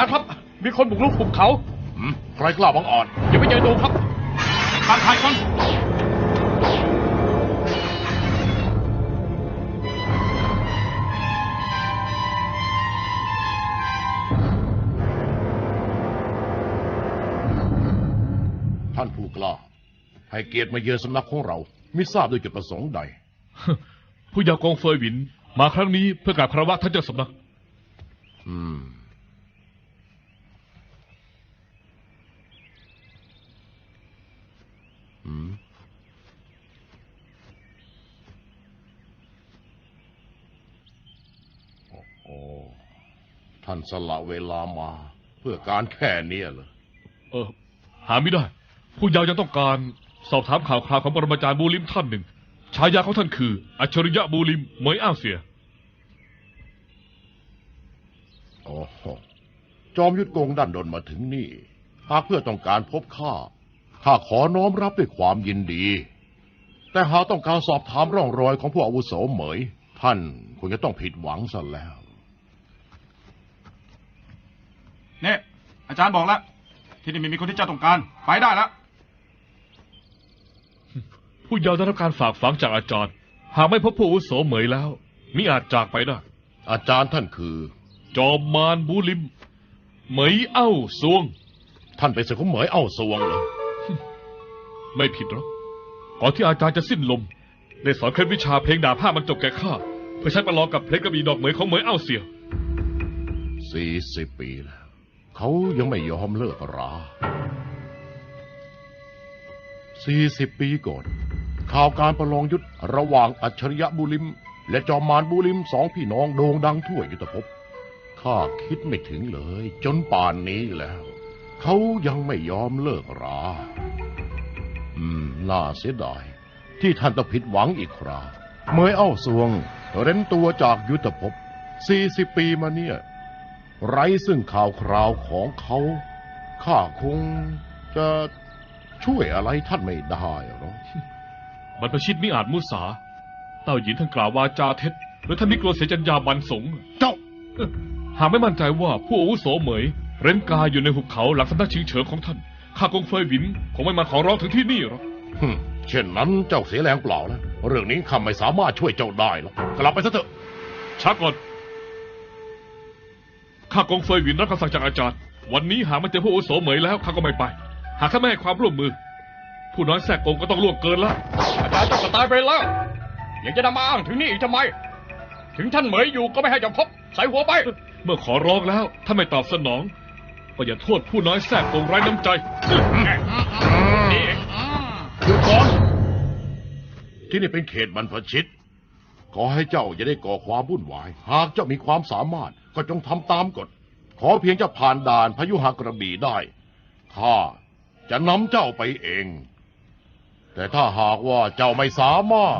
อาจารย์ครับ มีคนบุกรุกหุบเขาหืมใครกล้าบังอ่อนอย่าไปเจอดูครับการถ่ายก่อนท่านผู้กล้าให้เกียรติมาเยือนสำนักของเรามิทราบด้วยจุดประสงค์ใด ผู้เยาวกองเฟยหวิน มาครั้งนี้เพื่อกราบคารวะท่านเจ้าสำนัก อืม อืม โอ้ ท่านสละเวลามา เพื่อการแค่เนี้ยเหรอเออ หาไม่ได้ ผู้เยาว์ยังต้องการสอบถามข่าวคราวของปรมาจารย์บูลิมท่านหนึ่ง ฉายาของท่านคือ อัจฉริยะบูลิมเหมยอ้าวเสียโอ้โหจอมยุทธโกงดันดนมาถึงนี่ หากเพื่อต้องการพบข้า ข้าขอน้อมรับด้วยความยินดี แต่หากต้องการสอบถามร่องรอยของผู้อาวุโสเหมย ท่านคงจะต้องผิดหวังซะแล้ว เนี่ยอาจารย์บอกแล้ว ที่นี่ไม่มีคนที่เจ้าต้องการ ไปได้แล้ว ผู้เยาว์ได้รับการฝากฝังจากอาจารย์ หากไม่พบผู้อาวุโสเหมยแล้ว มิอาจจากไปได้ อาจารย์ท่านคือ จอมมารบูลิม เหมยเอ้าซวง ท่านเป็นศิษย์ของเหมยเอ้าสวงเหรอไม่ผิดหรอกก่อนที่อาจารย์จะสิ้นลม ได้สอนเคล็ดวิชาเพลงด่าผ้ามันจบแก่ข้า เพื่อใช้ประลองกับเพลงกระบี่ดอกเหมยของเหมยเอ้าเสียสี่สิบปีแล้ว เขายังไม่ยอมเลิกราสี่สิบปีก่อน ข่าวการประลองยุทธระหว่างอัจฉริยะบุริม และจอมมารบุริมสองพี่น้องโด่งดังทั่วยุทธภพข้าคิดไม่ถึงเลย จนป่านนี้แล้ว เขายังไม่ยอมเลิกรา อืม น่าเสียดาย ที่ท่านต้องผิดหวังอีกครา เมยเอ้าสวง เร้นตัวจากยุทธภพสี่สิบปีมาเนี่ย ไร้ซึ่งข่าวคราวของเขาข้าคงจะช่วยอะไรท่านไม่ได้หรอกบรรพชิตมิอาจมุสา เต้าหยินท่านกล่าววาจาเท็จหรือท่านมิกลัวเสียจัญญาบันสงฆ์เจ้า หากไม่มั่นใจว่าผู้อาวุโสเหมย เร้นกายอยู่ในหุบเขาหลังสำนักชิงเฉิงของท่านข้ากงเฟยหวินคงไม่มาขอร้องถึงที่นี่หรอกหึ่มเช่นนั้นเจ้าเสียแรงเปล่านะเรื่องนี้ข้าไม่สามารถช่วยเจ้าได้หรอกกลับไปซะเถอะชักก่อน ข้ากงเฟยหวินรับคำสั่งจากอาจารย์ วันนี้หากไม่เจอผู้อาวุโสเหมยแล้วข้าก็ไม่ไป หากท่านไม่ให้ความร่วมมือ ผู้น้อยแทรกกงก็ต้องล่วงเกินแล้วอาจารย์เจ้าก็ตายไปแล้ว ยังจะนำมาอ้างถึงนี่อีกทำไม ถึงท่านเหมยอยู่ก็ไม่ให้เจะพบ ใส่หัวไป เมื่อขอร้องแล้วถ้าไม่ตอบสนอง ก็อย่าโทษผู้น้อยแทรกกงไร้น้ำใจ นี่หยุดก่อนที่นี่เป็นเขตบรรพชิต ขอให้เจ้าอย่าได้ก่อความวุ่นวาย หากเจ้ามีความสามารถก็จงทำตามกฎ ขอเพียงเจ้าผ่านด่านพยุหกระบี่ได้ข้าจะนำเจ้าไปเอง แต่ถ้าหากว่าเจ้าไม่สามารถ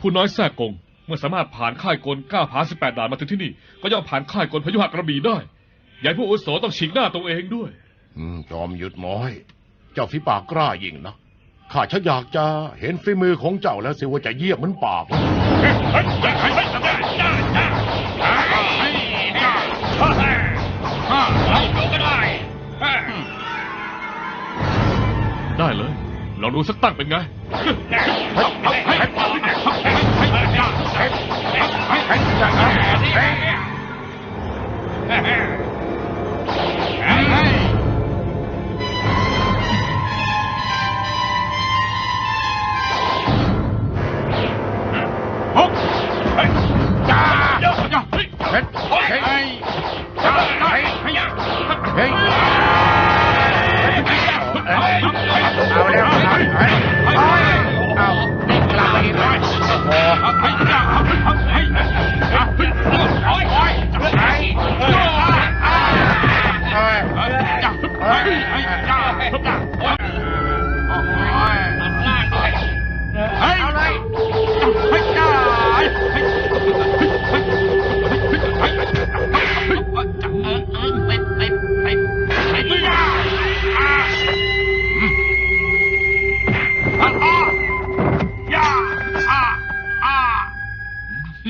ผู้น้อยแทรกกง เมื่อสามารถผ่านค่ายกลก้าผาสิบแปดด่านมาถึงที่นี่ ก็ย่อมผ่านค่ายกลพยุหกระบี่ได้อย่าให้ผู้อาวุโสต้องฉีกหน้าตัวเองด้วย อืมจอมยุดน้อย เจ้าฝีปากกล้ายิ่งนะ ข้าชักอยากจะเห็นฝีมือของเจ้าแล้วสิว่าจะเยี่ยมเหมือนปากได้เลยลองดูสักตั้งเป็นไง Ai.